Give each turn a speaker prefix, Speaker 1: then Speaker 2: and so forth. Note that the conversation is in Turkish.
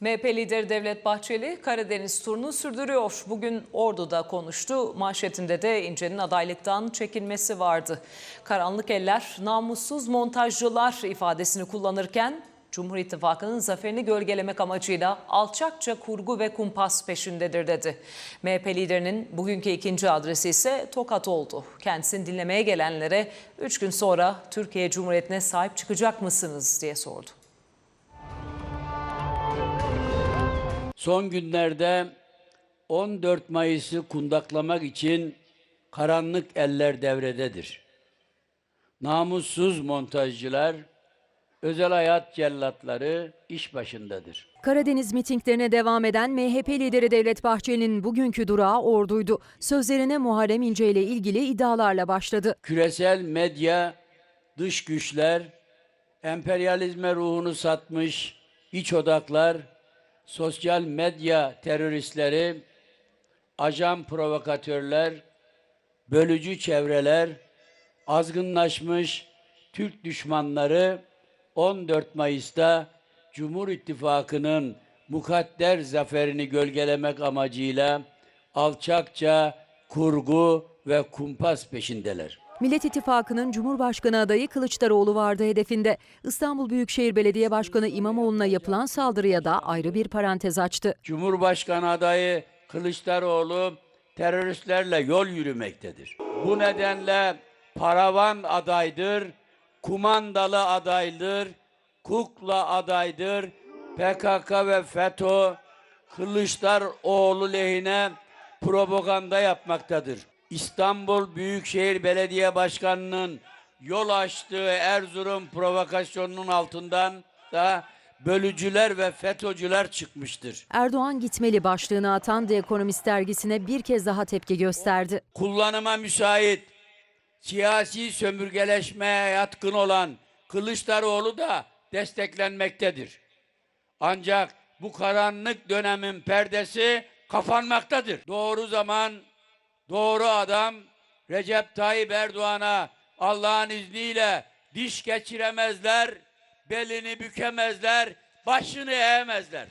Speaker 1: MHP lideri Devlet Bahçeli Karadeniz turunu sürdürüyor. Bugün Ordu'da konuştu. Manşetinde de İnce'nin adaylıktan çekilmesi vardı. Karanlık eller, namussuz montajcılar ifadesini kullanırken Cumhur İttifakı'nın zaferini gölgelemek amacıyla alçakça kurgu ve kumpas peşindedir dedi. MHP liderinin bugünkü ikinci adresi ise Tokat oldu. Kendisini dinlemeye gelenlere 3 gün sonra Türkiye Cumhuriyeti'ne sahip çıkacak mısınız diye sordu.
Speaker 2: Son günlerde 14 Mayıs'ı kundaklamak için karanlık eller devrededir. Namussuz montajcılar, özel hayat cellatları iş başındadır.
Speaker 3: Karadeniz mitinglerine devam eden MHP lideri Devlet Bahçeli'nin bugünkü durağı Ordu'ydu. Sözlerine Muharrem İnce ile ilgili iddialarla başladı.
Speaker 2: Küresel medya, dış güçler, emperyalizme ruhunu satmış iç odaklar, sosyal medya teröristleri, ajan provokatörler, bölücü çevreler, azgınlaşmış Türk düşmanları 14 Mayıs'ta Cumhur İttifakı'nın mukadder zaferini gölgelemek amacıyla alçakça kurgu ve kumpas peşindeler.
Speaker 3: Millet İttifakı'nın Cumhurbaşkanı adayı Kılıçdaroğlu vardı hedefinde. İstanbul Büyükşehir Belediye Başkanı İmamoğlu'na yapılan saldırıya da ayrı bir parantez açtı.
Speaker 2: Cumhurbaşkanı adayı Kılıçdaroğlu teröristlerle yol yürümektedir. Bu nedenle paravan adaydır, kumandalı adaydır, kukla adaydır. PKK ve FETÖ Kılıçdaroğlu lehine propaganda yapmaktadır. İstanbul Büyükşehir Belediye Başkanı'nın yol açtığı Erzurum provokasyonunun altından da bölücüler ve FETÖ'cüler çıkmıştır.
Speaker 3: Erdoğan gitmeli başlığını atan The Economist dergisine bir kez daha tepki gösterdi.
Speaker 2: kullanıma müsait, siyasi sömürgeleşmeye yatkın olan Kılıçdaroğlu da desteklenmektedir. Ancak bu karanlık dönemin perdesi kapanmaktadır. Doğru zaman, doğru adam Recep Tayyip Erdoğan'a Allah'ın izniyle diş geçiremezler, belini bükemezler, başını eğemezler.